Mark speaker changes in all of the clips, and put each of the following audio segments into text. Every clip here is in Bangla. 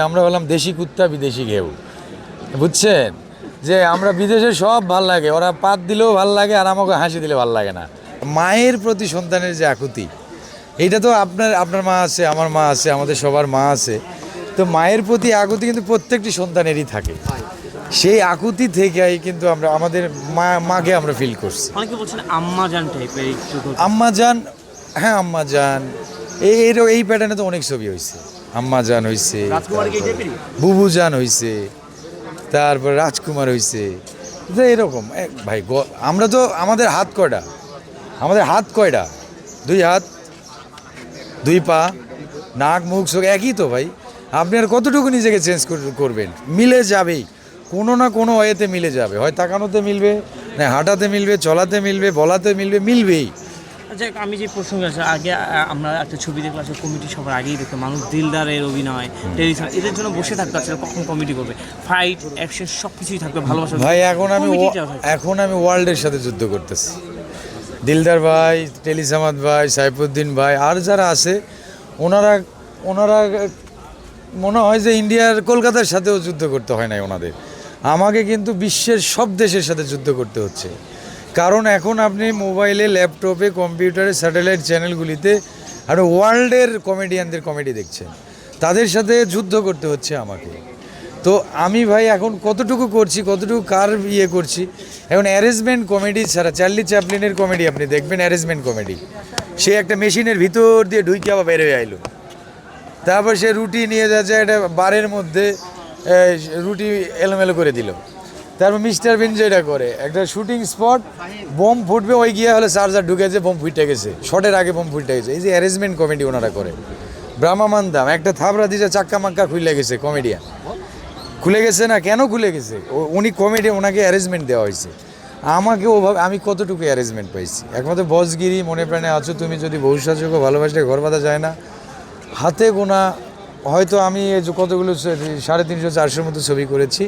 Speaker 1: আমরা বললাম দেশি কুত্তা বিদেশি ঘেউ। বুঝছেন? যে আমরা বিদেশে সব ভালো লাগে ওরা পাত দিলেও ভালো লাগে আর আমাকে হাসি দিলে ভালো লাগে না। মায়ের প্রতি সন্তানের যে আকুতি এইটা তো আপনার আপনার মা আছে আমার মা আছে আমাদের সবার মা আছে। তো মায়ের প্রতি আকুতি কিন্তু প্রত্যেকটি সন্তানেরই থাকে। সেই আকুতি থেকেই কিন্তু আমরা আমাদের মা মাকে আমরা ফিল করছি।
Speaker 2: অনেকে বলছেন আম্মা জান টাইপের
Speaker 1: আম্মা যান হ্যাঁ আম্মা যান এই এই- এই প্যাটার্নে তো অনেক ছবি হয়েছে আম্মা যান হয়েছে বুবু যান হয়েছে তারপর রাজকুমার হয়েছে তো এরকম ভাই আমরা তো আমাদের হাত কয়টা? আমাদের হাত কয়টা? দুই হাত দুই পা নাক মুখ চোখ একই তো ভাই। আপনি আর কতটুকু নিজেকে চেঞ্জ করবেন? মিলে যাবেই। কোনো না কোনো ওয়েতে মিলে যাবে। হয় তাকানোতে মিলবে না হাঁটাতে মিলবে চলাতে মিলবে বলাতে মিলবে মিলবেই।
Speaker 2: আচ্ছা আমি যে প্রসঙ্গে আছে আগে আমরা একটা ছবি দেখলাম আসলে কমিটি সবার আগেই দেখতো মানুষ দিলদারের অভিনয় টেলিভিশন এদের জন্য বসে থাকতো আসলে কখন কমিটি করবে? ফাইট অ্যাকশন সব কিছুই থাকবে ভালোবাসা
Speaker 1: ভাই এখন আমি এখন আমি ওয়ার্ল্ডের সাথে যুদ্ধ করতেছি। দিলদার ভাই টেলিসামাদ ভাই সাইফুদ্দিন ভাই আর যারা আছে ওনারা ওনারা মনে হয় যে ইন্ডিয়ার কলকাতার সাথেও যুদ্ধ করতে হয় নাই ওনাদের। আমাকে কিন্তু বিশ্বের সব দেশের সাথে যুদ্ধ করতে হচ্ছে। কারণ এখন আপনি মোবাইলে, ল্যাপটপে, কম্পিউটারে, স্যাটেলাইট চ্যানেলগুলিতে আর ওয়ার্ল্ডের কমেডিয়ানদের কমেডি দেখছেন। তাদের সাথে যুদ্ধ করতে হচ্ছে আমাকে। তো আমি ভাই এখন কতটুকু করছি, কতটুকু কার ইয়ে করছি, এখন অ্যারেঞ্জমেন্ট কমেডি ছাড়া, চার্লি চ্যাপলিনের কমেডি আপনি দেখবেন, অ্যারেঞ্জমেন্ট কমেডি। সে একটা মেশিনের ভিতর দিয়ে ঢুইকে আবার বের হয়ে আইলো। তারপর সে রুটি নিয়ে যাচ্ছে একটা বারের মধ্যে রুটি এলোমেলো করে দিল। তারপর মিস্টার বিন যেটা করে। একটা শুটিং স্পট বোম ফুটবে, ওই গিয়ে হলে চার্জার ঢুকেছে বোম ফুটে গেছে। শটের আগে বোম ফুটে গেছে। এই যে অ্যারেঞ্জমেন্ট কমেডি ওনারা করে। ব্রাহ্মামান্দাম একটা থাবড়া দিছে, চাক্কা মাক্কা খুলে গেছে কমেডিয়ান খুলে গেছে না? কেন খুলে গেছে? উনি কমেডি ওনাকে অ্যারেঞ্জমেন্ট দেওয়া হয়েছে। আমাকে ওভাবে, আমি কতটুকু অ্যারেঞ্জমেন্ট পাইছি? একমাত্র বসগিরি, মনে প্রাণে আছো তুমি যদি ভবিষ্যৎযোগ্য ভালোবাসলে ঘর বাঁধা যায় না। হাতে গোনা, হয়তো আমি কতগুলো সাড়ে তিনশো, চারশোর মতো ছবি করেছি।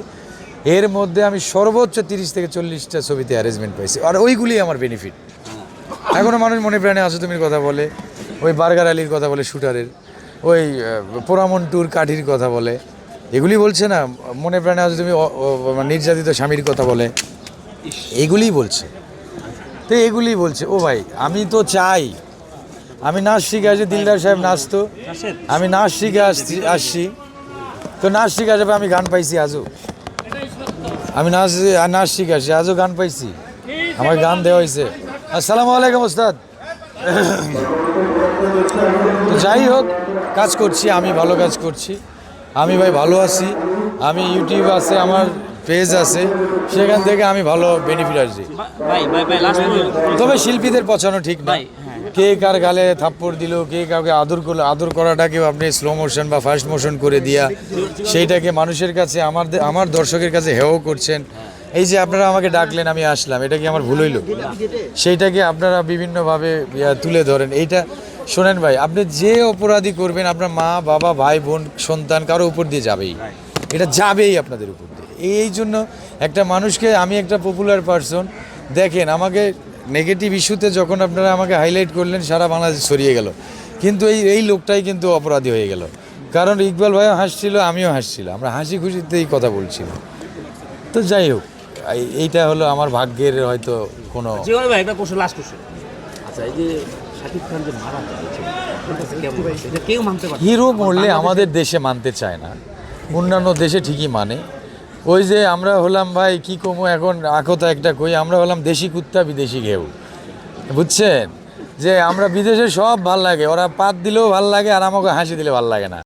Speaker 1: এর মধ্যে আমি সর্বোচ্চ তিরিশ থেকে চল্লিশটা ছবিতে অ্যারেঞ্জমেন্ট পাইছি। আর ওইগুলি আমার বেনিফিট এখনও মানুষ মনে প্রাণে আছো তুমির কথা বলে ওই বার্গার আলীর কথা বলে শুটারের ওই আহ, পোড়ামন ট্যুর কাঠির কথা বলে। এগুলি বলছে না মনে প্রাণে আছো তুমি অ- নির্যাতিত স্বামীর কথা বলে। এগুলিই বলছে। তো এগুলিই বলছে ও ভাই আমি তো চাই। আমি নাচ শিখে আসি দিলদার সাহেব নাচতো। আমি নাচ শিখে আসছি আসছি। তো নাচ শিখে আসবে আমি গান পাইছি আজও। আমি নাচ আর নাচ শিখে আসছি আজও গান পাইছি। আমার গান দেওয়া হয়েছে আসসালামু আলাইকুম ওস্তাদ। তো যাই হোক কাজ করছি আমি ভালো কাজ করছি। আমি ভাই ভালো আছি। আমি ইউটিউব আছে আমার পেজ আছে। সেখান থেকে আমি ভালো বেনিফিট আসছি। তবে শিল্পীদের পছানো ঠিক না।
Speaker 2: ভাই, হ্যাঁ।
Speaker 1: কে কার গালে থাপ্পড় দিল, কে কাউকে আদর করল, আদর করাটাকেও আপনি স্লো মোশন বা ফাস্ট মোশন করে দিয়া সেইটাকে মানুষের কাছে, আমার আমার দর্শকের কাছে হেও করছেন। এই যে আপনারা আমাকে ডাকলেন, আমি আসলাম, এটা কি আমার ভুল হইল? সেইটাকে আপনারা বিভিন্নভাবে তুলে ধরেন। এইটা, শোনেন ভাই, আপনি যে অপরাধী করবেন, আপনার মা, বাবা, ভাই, বোন, সন্তান কারও উপর দিয়ে যাবেই। এটা যাবেই আপনাদের উপর দিয়ে। এই জন্য একটা মানুষকে, আমি একটা পপুলার পারসন দেখেন, আমাকে নেগেটিভ ইস্যুতে যখন আপনারা আমাকে হাইলাইট করলেন সারা বাংলাদেশ ছড়িয়ে গেল। কিন্তু এই এই লোকটাই কিন্তু অপরাধী হয়ে গেল। কারণ ইকবাল ভাইও হাসছিল আমিও হাসছিলাম। আমরা হাসি খুশিতেই কথা বলছিলাম। তো যাই হোক এইটা হলো আমার ভাগ্যের হয়তো কোনো
Speaker 2: জীবন ভাই একটা কোশ্চেন লাস্ট কোশ্চেন
Speaker 3: আচ্ছা এই যে শাকিব খান যে মারা
Speaker 1: হিরো মরলে আমাদের দেশে মানতে চায় না। অন্যান্য দেশে ঠিকই মানে। ওই যে আমরা হলাম, ভাই, কি কমো এখন? আকতা একটা কই, আমরা হলাম দেশি কুত্তা, বিদেশি ঘেউ। বুঝছেন? যে আমরা বিদেশে সব ভালো লাগে, ওরা পাত দিলেও ভালো লাগে, আর আমাকে হাসি দিলে ভালো লাগে না।